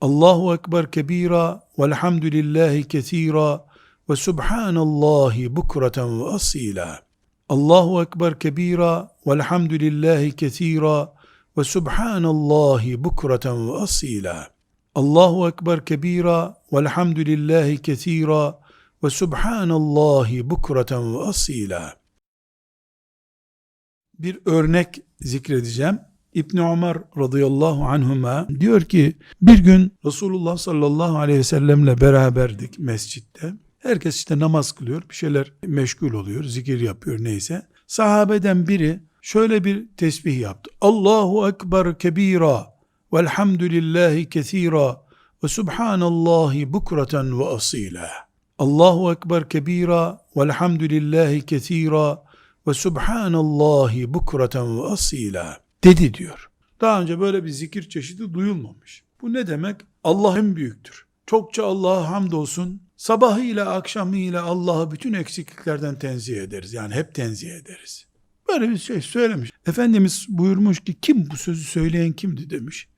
Allahu Ekber kebira velhamdülillahi kesira ve subhanallahi bukreten ve asila. Allahu Ekber kebira velhamdülillahi kesira ve subhanallahi bukreten ve asila. Allahu Ekber kebira velhamdülillahi kesira ve subhanallahi bukreten ve asila. Bir örnek zikredeceğim. İbn Ömer radıyallahu anhuma diyor ki bir gün Resulullah sallallahu aleyhi ve sellemle beraberdik mescitte. Herkes işte namaz kılıyor, bir şeyler meşgul oluyor, zikir yapıyor neyse. Sahabeden biri şöyle bir tesbih yaptı. Allahu ekber kebira velhamdülillahi kesira ve subhanallahi bukreten ve asila. Allahu ekber kebira velhamdülillahi kesira ve subhanallahi bukreten ve asila dedi diyor. Daha önce böyle bir zikir çeşidi duyulmamış. Bu ne demek? Allah en büyüktür. Çokça Allah'a hamdolsun. Sabahıyla akşamıyla Allah'ı bütün eksikliklerden tenzih ederiz. Yani hep tenzih ederiz. Böyle bir şey söylemiş. Efendimiz buyurmuş ki kim bu sözü söyleyen kimdi demiş.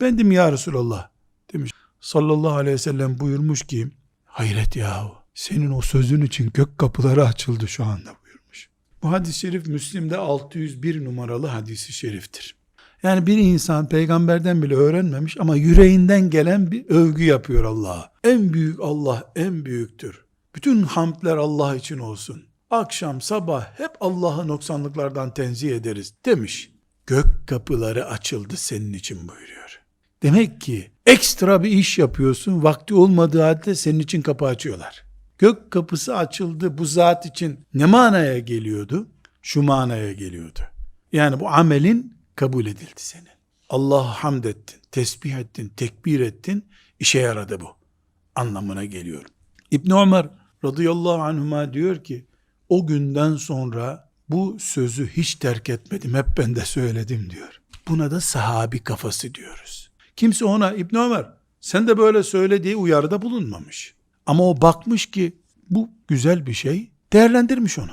Bendim ya Resulallah demiş. Sallallahu aleyhi ve sellem buyurmuş ki hayret yahu senin o sözün için gök kapıları açıldı şu anda buyurmuş. Bu hadis-i şerif Müslim'de 601 numaralı hadisi şeriftir. Yani bir insan peygamberden bile öğrenmemiş ama yüreğinden gelen bir övgü yapıyor Allah'a. En büyük Allah en büyüktür. Bütün hamdler Allah için olsun. Akşam sabah hep Allah'ı noksanlıklardan tenzih ederiz demiş. Gök kapıları açıldı senin için buyuruyor. Demek ki ekstra bir iş yapıyorsun vakti olmadığı halde senin için kapı açıyorlar. Gök kapısı açıldı bu zat için ne manaya geliyordu? Şu manaya geliyordu. Yani bu amelin kabul edildi senin. Allah'a hamd ettin, tesbih ettin, tekbir ettin, işe yaradı bu. Anlamına geliyor. İbn Ömer radıyallahu anhuma diyor ki, o günden sonra bu sözü hiç terk etmedim, hep ben de söyledim diyor. Buna da sahabi kafası diyoruz. Kimse ona İbn Ömer sen de böyle söyle diye uyarıda bulunmamış. Ama o bakmış ki bu güzel bir şey, değerlendirmiş onu.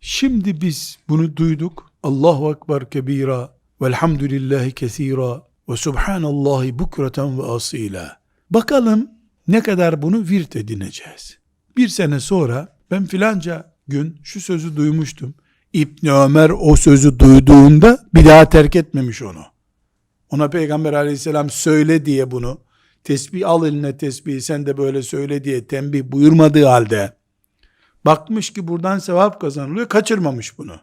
Şimdi biz bunu duyduk. Allahu Ekber kebira velhamdülillahi kesira ve subhanallahi bukreten ve asila. Bakalım ne kadar bunu virt edineceğiz. Bir sene sonra ben filanca gün şu sözü duymuştum. İbni Ömer o sözü duyduğunda bir daha terk etmemiş onu. Ona Peygamber aleyhisselam söyle diye bunu, tesbih al eline tesbihi sen de böyle söyle diye tembih buyurmadığı halde, bakmış ki buradan sevap kazanılıyor, kaçırmamış bunu.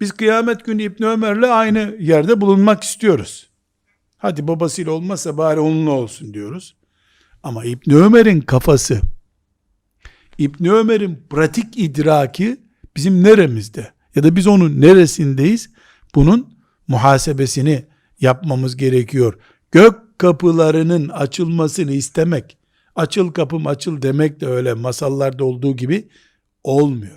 Biz kıyamet günü İbni Ömer'le aynı yerde bulunmak istiyoruz. Hadi babasıyla olmazsa bari onunla olsun diyoruz. Ama İbni Ömer'in kafası, İbni Ömer'in pratik idraki bizim neremizde? Ya da biz onun neresindeyiz? Bunun muhasebesini yapmamız gerekiyor. Gök kapılarının açılmasını istemek, açıl kapım açıl demek de öyle masallarda olduğu gibi olmuyor.